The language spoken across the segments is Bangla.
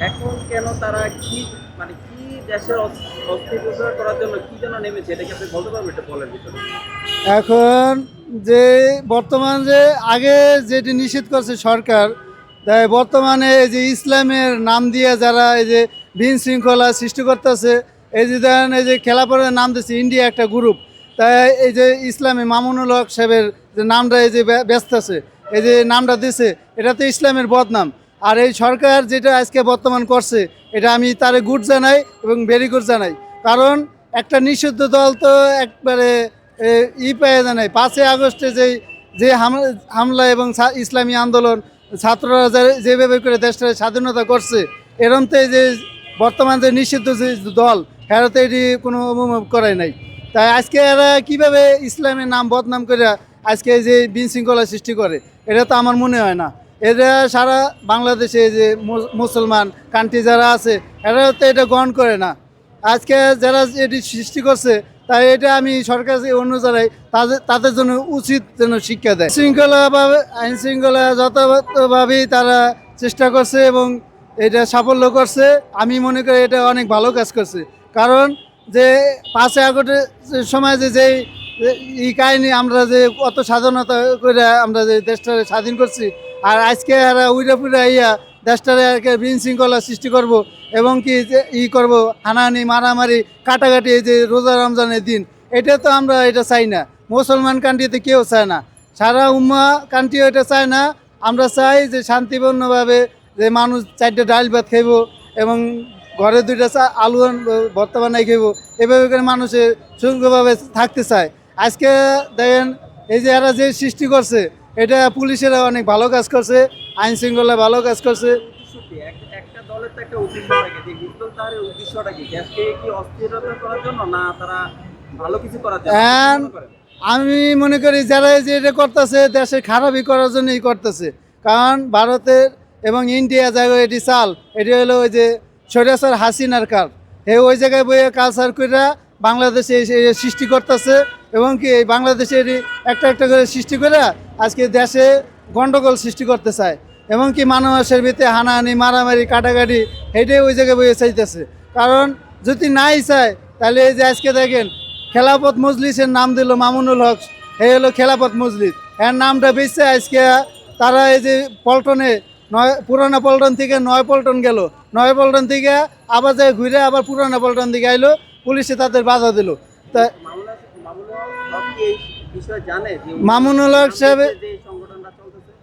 এখন কেন তারা কি মানে কি দেশের অস- অস্থিতিশীল করার জন্য কি যেন নেমেছে, এটা কি আপনি বলতে পারবেন এটা বলেন ভিতরে? এখন যে, বর্তমান যে, আগে যেটি নিষেধ করছে সরকার, তাই বর্তমানে এই যে ইসলামের নাম দিয়ে যারা এই যে বিন শৃঙ্খলা সৃষ্টি করতেছে, এই যে ধরেন এই যে খেলাপড়ের নাম দিচ্ছে ইন্ডিয়া একটা গ্রুপ, তাই এই যে ইসলামী মামুনুল হক সাহেবের যে নামটা এই যে ব্য- ব্যস্ত আছে, এই যে নামটা দিছে এটা তো ইসলামের বদনাম। আর এই সরকার যেটা আজকে বর্তমান করছে, এটা আমি তারে গুড জানাই এবং ভেরি গুড জানাই। কারণ একটা নিষিদ্ধ দল তো একবারে ই পেয়ে জানাই পাঁচই আগস্টে যে যে হাম- হামলা এবং ইসলামী আন্দোলন, ছাত্ররা যেভাবে করে দেশটা স্বাধীনতা করছে এরমতে যে বর্তমান যে নিষিদ্ধ যে দল, এরা তো এটি কোনো অনুভব করে নাই। তাই আজকে এরা কীভাবে ইসলামের নাম বদনাম করে আজকে যে বিশৃঙ্খলা সৃষ্টি করে, এটা তো আমার মনে হয় না। এরা সারা বাংলাদেশে যে মুসলমান কান্ট্রি যারা আছে, এরা তো এটা গ্রহণ করে না। আজকে যারা এটি সৃষ্টি করছে, তাই এটা আমি সরকার অন্য তাদের তাদের জন্য উচিত যেন শিক্ষা দেয়। শৃঙ্খলাভাবে আইন শৃঙ্খলা যথাযথভাবেই তারা চেষ্টা করছে এবং এটা সাফল্য করছে। আমি মনে করি এটা অনেক ভালো কাজ করছে। কারণ যে পাঁচই আগস্টের যে সময় যে যেই এই কাহিনী আমরা যে অত স্বাধীনতা করে আমরা যে দেশটা স্বাধীন করছি আর আজকে এরা উইরা পুরা ইয়া দেশটারে একে বিশৃঙ্খলা সৃষ্টি করব এবং কি ই করব, হানাহানি, মারামারি, কাটাকাটি এই যে রোজা রমজানের দিন, এটা তো আমরা এটা চাই না। মুসলমান কান্ট্রিতে কেউ চায় না। সারা উম্মা কান্ট্রি এটা চায় না। আমরা চাই যে শান্তিপূর্ণভাবে যে মানুষ চারটে ডাল ভাত খাইব এবং ঘরে দুইটা চা আলু বানাই খাইব। এভাবে করে মানুষের সুন্দরভাবে থাকতে চায়। আজকে দেখেন, এই যে এরা যে সৃষ্টি করছে এটা পুলিশেরা অনেক ভালো কাজ করছে আইন শৃঙ্খলা ভালো কাজ করছে। উদ্দেশ্য কি এক- একটা দলের তো একটা উদ্দেশ্য থাকে যে হিজবুল তাহলে উদ্দেশ্যটা কি? দেশকে কি অস্থিরতা করার জন্য না তারা ভালো কিছু করার জন্য? And- কি করেন? আমি মনে করি যারা যে এটা করতেছে দেশের খারাপই করার জন্যই করতেছে। কারণ ভারতের এবং ইন্ডিয়া জায়গায় এটি চাল এটি হলো ওই যে সৈরাসার হাসিনার কার। হে ওই জায়গায় বইয়ে কালচার করে বাংলাদেশে সৃষ্টি করতেছে। এবং কি এই বাংলাদেশে এটি একটা একটা করে সৃষ্টি করে আজকে দেশে গন্ডগোল সৃষ্টি করতে চায়। এবং কি মানুষের ভিতরে হানাহানি, মারামারি, কাটাকাটি এটাই ওই জায়গায় বইয়ে চাইতেছে। কারণ যদি নাই চায়, তাহলে এই যে আজকে দেখেন খেলাপথ মজলিসের নাম দিল মামুনুল হক। এই হলো খেলাপথ মজলিস। এর নামটা বেশি আজকে তারা এই যে পল্টনে নয়, পুরানা পল্টন থেকে নয় পল্টন গেল। নয় পল্টন থেকে আবার যায় ঘুরে আবার পুরানা পল্টন দিকে আইলো, পুলিশে তাদের বাধা দিল। তা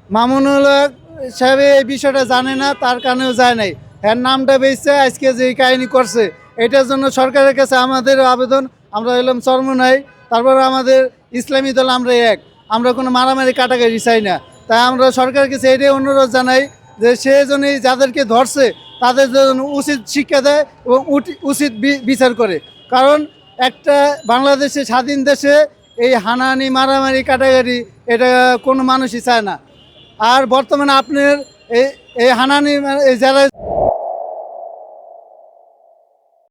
মামুনুল হক সাহেব- এই বিষয়টা জানে না, তার কানেও যায় নাই। এর নামটা বেশছে আজকে যে কাহিনী করছে, এটার জন্য সরকারের কাছে আমাদের আবেদন, আমরা এলাম চর্ম নাই তারপর আমাদের ইসলামী দল আমরা এক। আমরা কোনো মারামারি কাটাকাটি চাই না। তাই আমরা সরকারের কাছে এটাই অনুরোধ জানাই যে সে জন্যই যাদেরকে ধরছে, তাদের জন্য উচিত শিক্ষা দেয় এবং উচিত বিচার করে। কারণ একটা বাংলাদেশে স্বাধীন দেশে এই হানাহানি, মারামারি কাটাকাটি এটা কোনো মানুষই চায় না। আর বর্তমানে আপনার এই এই হানানি এই যারা